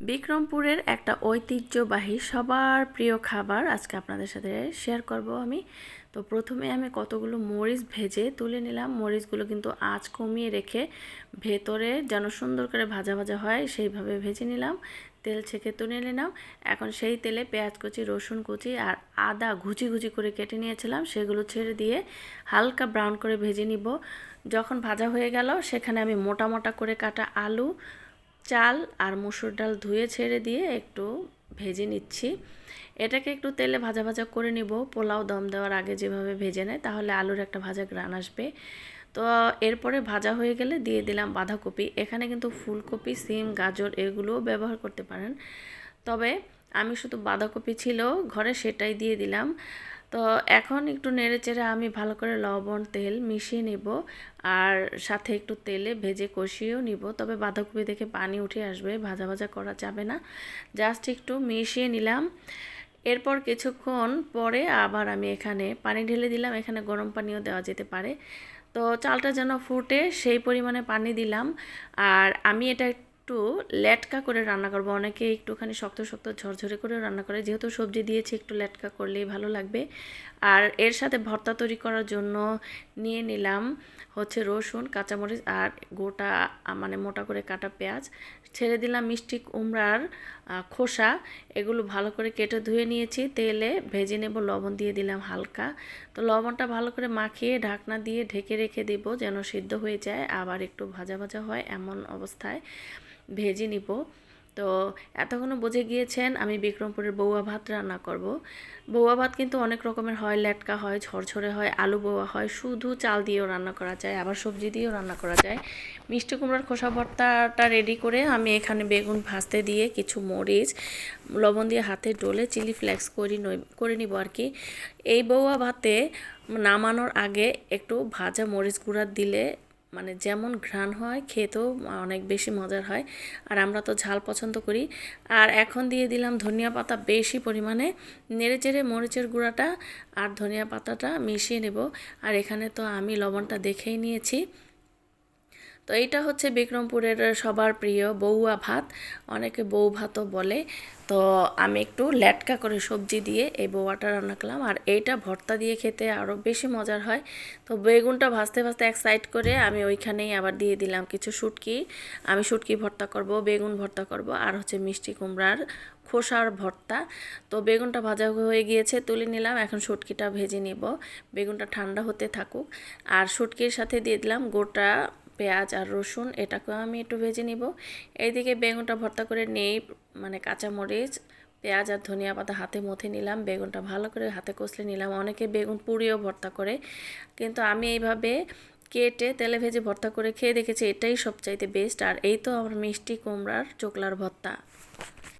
বিক্রমপুরের একটা ঐতিহ্যবাহী, সবার প্রিয় খাবার আজকে আপনাদের সাথে শেয়ার করব আমি। তো প্রথমে আমি কতগুলো মরিচ ভেজে তুলে নিলাম। মরিচগুলো কিন্তু আঁচ কমিয়ে রেখে ভেতরে যেন সুন্দর করে ভাজা ভাজা হয়, সেইভাবে ভেজে নিলাম। তেল ছেঁকে তুলে নিলাম। এখন সেই তেলে পেঁয়াজ কুচি, রসুন কুচি আর আদা ঘুচি ঘুচি করে কেটে নিয়েছিলাম। সেগুলো ছেড়ে দিয়ে হালকা ব্রাউন করে ভেজে নিব। যখন ভাজা হয়ে গেল, সেখানে আমি মোটা মোটা করে কাটা আলু চাল আর মুসুর ডাল ধুয়ে ছেড়ে দিয়ে একটু ভেজে নিচ্ছি। এটাকে একটু তেলে ভাজা ভাজা করে নিব। পোলাও দম দেওয়ার আগে যেভাবে ভেজে নেয়, তাহলে আলুর একটা ভাজা গ্রান আসবে। তো এরপরে ভাজা হয়ে গেলে দিয়ে দিলাম বাঁধাকপি। এখানে কিন্তু ফুলকপি, সিম, গাজর এগুলোও ব্যবহার করতে পারেন। তবে আমি শুধু বাঁধাকপি ছিল, ঘরে সেটাই দিয়ে দিলাম। তো এখন একটু নেড়ে চেড়ে আমি ভালো করে লবণ, তেল মিশিয়ে নেব আর সাথে একটু তেলে ভেজে কষিয়েও নিব। তবে বাঁধাকপি দেখে পানি উঠে আসবে, ভাজা ভাজা করা যাবে না। জাস্ট একটু মিশিয়ে নিলাম। এরপর কিছুক্ষণ পরে আবার আমি এখানে পানি ঢেলে দিলাম। এখানে গরম পানিও দেওয়া যেতে পারে। তো চালটা যেন ফুটে সেই পরিমাণে পানি দিলাম। আর আমি এটা একটু লেটকা করে রান্না করব। অনেকে একটুখানি শক্ত শক্ত, ঝরঝরে করে রান্না করে। যেহেতু সবজি দিয়েছি, একটু লেটকা করলেই ভালো লাগবে। আর এর সাথে ভর্তা তৈরি করার জন্য নিয়ে নিলাম হচ্ছে রসুন, কাঁচামরিচ আর গোটা মানে মোটা করে কাটা পেঁয়াজ। ছেড়ে দিলাম মিষ্টি কুমড়ার খোসা। এগুলো ভালো করে কেটে ধুয়ে নিয়েছি। তেলে ভেজে নেব লবণ দিয়ে দিলাম হালকা। তো লবণটা ভালো করে মাখিয়ে ঢাকনা দিয়ে ঢেকে রেখে দেব যেন সিদ্ধ হয়ে যায়। আবার একটু ভাজা ভাজা হয় এমন অবস্থায়। ভেজে নিব। তো এতক্ষণ বুঝে গিয়েছেন আমি বিক্রমপুরের বৌয়া ভাত রান্না করব। বৌয়া ভাত কিন্তু অনেক রকমের হয়, লেটকা হয়, ঝরঝরে হয়, আলু বৌয়া হয়, শুধু চাল দিয়েও রান্না করা যায়, আবার সবজি দিয়েও রান্না করা যায়। মিষ্টি কুমড়ার খোসা ভর্তাটা রেডি করে আমি এখানে বেগুন ভাজতে দিয়ে কিছু মরিচ, লবণ দিয়ে হাতে ডলে চিলি ফ্লেক্স করি করে নিব আর কি। এই বৌয়া ভাতে নামানোর আগে একটু ভাজা মরিচ গুঁড়া দিলে মানে যেমন ঘ্রাণ হয়, খেতেও অনেক বেশি মজার হয়। আর আমরা তো ঝাল পছন্দ করি। আর এখন দিয়ে দিলাম ধনিয়া পাতা বেশি পরিমাণে। নেড়ে চেড়ে মরিচের গুঁড়াটা আর ধনিয়া পাতাটা মিশিয়ে নেব। আর এখানে তো আমি লবণটা দেখেই নিয়েছি। তো এইটা হচ্ছে বিক্রমপুরের সবার প্রিয় বউয়া ভাত। অনেকে বউ ভাতও বলে। তো আমি একটু ল্যাটকা করে সবজি দিয়ে এই বউয়াটা রান্না করলাম। আর এইটা ভর্তা দিয়ে খেতে আরও বেশি মজার হয়। তো বেগুনটা ভাজতে ভাজতে এক সাইড করে আমি ওইখানেই আবার দিয়ে দিলাম কিছু শুটকি। আমি শুটকি ভর্তা করব, বেগুন ভর্তা করব আর হচ্ছে মিষ্টি কুমড়ার খোসার ভর্তা। তো বেগুনটা ভাজা হয়ে গিয়েছে, তুলে নিলাম। এখন শুটকিটা ভেজে নিব। বেগুনটা ঠান্ডা হতে থাকুক। আর শুটকির সাথে দিয়ে দিলাম গোটা পেঁয়াজ আর রসুন, এটাকেও আমি একটু ভেজে নিব। এইদিকে বেগুনটা ভর্তা করে নেই মানে কাঁচামরিচ পেঁয়াজ আর ধনিয়া পাতা হাতে মথে নিলাম, বেগুনটা ভালো করে হাতে কষলে নিলাম। অনেকে বেগুন পুড়িয়েও ভর্তা করে, কিন্তু আমি এইভাবে কেটে তেলে ভেজে ভর্তা করে খেয়ে দেখেছি, এটাই সবচাইতে বেস্ট আর এই তো আমার মিষ্টি কুমড়ার চোকলার ভর্তা।